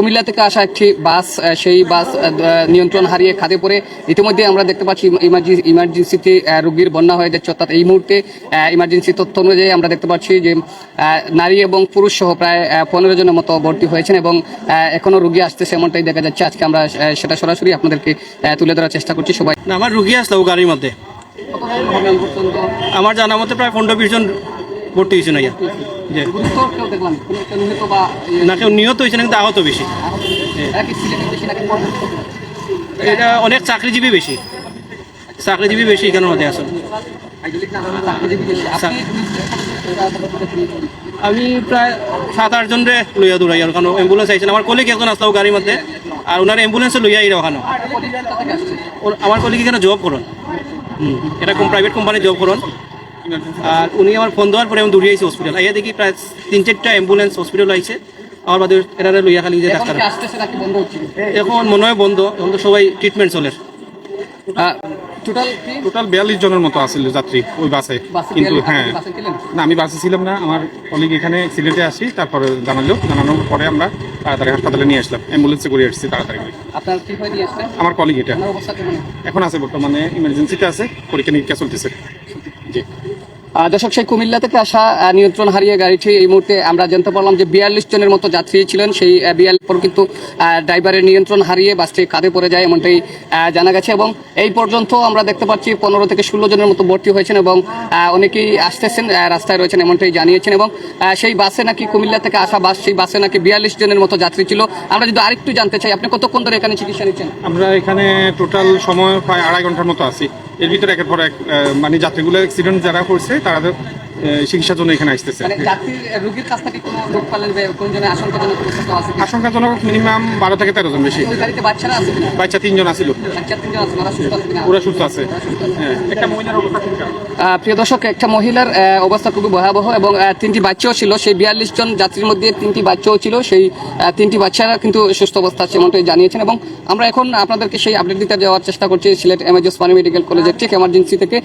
কুমিল্লা থেকে আসা একটি বাস সেই বাস নিয়ন্ত্রণ হারিয়ে খাদে পড়ে। ইতিমধ্যে আমরা দেখতে পাচ্ছি ইমার্জেন্সিতে রোগীর বন্যা হয়ে যাচ্ছে। অর্থাৎ এই মুহূর্তে ইমার্জেন্সি তথ্য অনুযায়ী আমরা দেখতে পাচ্ছি যে নারী এবং পুরুষ সহ প্রায় পনেরো জনের মতো ভর্তি হয়েছেন এবং আহ, এখনও রোগী আসতেছে এমনটাই দেখা যাচ্ছে। আজকে আমরা সেটা সরাসরি আপনাদেরকে তুলে ধরার চেষ্টা করছি। সবাই আমার রুগী আসলো গাড়ির মধ্যে। আমার জানা মতে প্রায় পনেরো বিশ জন ভর্তি হয়েছে না ইয়া যে না কেউ নিহত হয়েছে না কিন্তু আহত বেশি। এটা অনেক চাকরিজীবী বেশি। চাকরিজীবী বেশি এখানে মধ্যে আসলে? আমি প্রায় সাত আট জন রে লইয়া দৌড়াই আর কারণ অ্যাম্বুলেন্স আইছেন। আমার কলিগ একজন আসলো গাড়ির মধ্যে আর ওনার অ্যাম্বুলেন্সে লইয়া আইরা ওখানে। আমার কলিগ এখানে জব করুন। হুম, এটা প্রাইভেট কোম্পানি জব করুন। আর উনি আমার ফোন দেওয়ার পরে আমি দৌড়িয়ে আইছি হসপিটাল আইয়া দেখি প্রায় তিন চারটা অ্যাম্বুলেন্স হসপিটাল আইছে আমার বাদে এরা লইয়া খালি যে ডাক্তার এখন মনে হয় বন্ধ এখন তো সবাই ট্রিটমেন্ট চলে। টোটাল টোটাল বিয়াল্লিশ জনের মতো আছিল যাত্রী ওই বাসে কিন্তু হ্যাঁ। না আমি বাসে ছিলাম না আমার কলিগ এখানে অ্যাক্সিডেন্টে আসি তারপরে জানালো। জানানোর পরে আমরা তাড়াতাড়ি হাসপাতালে নিয়ে আসলাম। অ্যাম্বুলেন্সে করে আসছি তাড়াতাড়ি করে। আমার কলিগ এটা। এখন আছে বর্তমানে ইমার্জেন্সিতে আছে পরীক্ষা নিরীক্ষা চলতেছে। জি। দর্শক, সেই কুমিল্লা থেকে আসা নিয়ন্ত্রণ হারিয়ে গাড়িটি এই মুহূর্তে আমরা জানতে পারলাম যে বিয়াল্লিশ জনের মতো যাত্রী ছিলেন। সেই বিয়াল্লিশ পর কিন্তু ড্রাইভারের নিয়ন্ত্রণ হারিয়ে বাসটি কাঁধে পড়ে যায় এমনটাই জানা গেছে এবং এই পর্যন্ত আমরা দেখতে পাচ্ছি পনেরো থেকে ষোলো জনের মতো ভর্তি হয়েছেন এবং অনেকেই আসতেছেন রাস্তায় রয়েছেন এমনটাই জানিয়েছেন এবং সেই বাসে নাকি কুমিল্লা থেকে আসা বাস, সেই বাসে নাকি বিয়াল্লিশ জনের মতো যাত্রী ছিল। আমরা যদি আরেকটু জানতে চাই, আপনি কতক্ষণ ধরে এখানে চিকিৎসা নিচ্ছেন? আমরা এখানে টোটাল সময় প্রায় আড়াই ঘণ্টার মতো আছি। এর ভিতরে একের পর এক মানে যাত্রীগুলো অ্যাক্সিডেন্ট যারা করছে চিকিৎসার জন্য এখানে আসতেছে। মানে আশঙ্কাজনক মিনিমাম বারো থেকে তেরো জন বেশি। বাচ্চা তিনজন আছে ওরা সুস্থ আছে হ্যাঁ একটা মহিলার প্রিয় দর্শক একটা মহিলার অবস্থা খুবই ভয়াবহ এবং তিনটি বাচ্চাও ছিল। সেই বিয়াল্লিশ জন যাত্রীর মধ্যে তিনটি বাচ্চাও ছিল। সেই তিনটি বাচ্চারা কিন্তু সুস্থ অবস্থা আছে এমনটাই জানিয়েছেন এবং আমরা এখন আপনাদেরকে সেই আপডেট দিতে যাওয়ার চেষ্টা করছি সিলেট এমএজ ওসমানী মেডিকেল কলেজের ঠিক এমার্জেন্সি থেকে।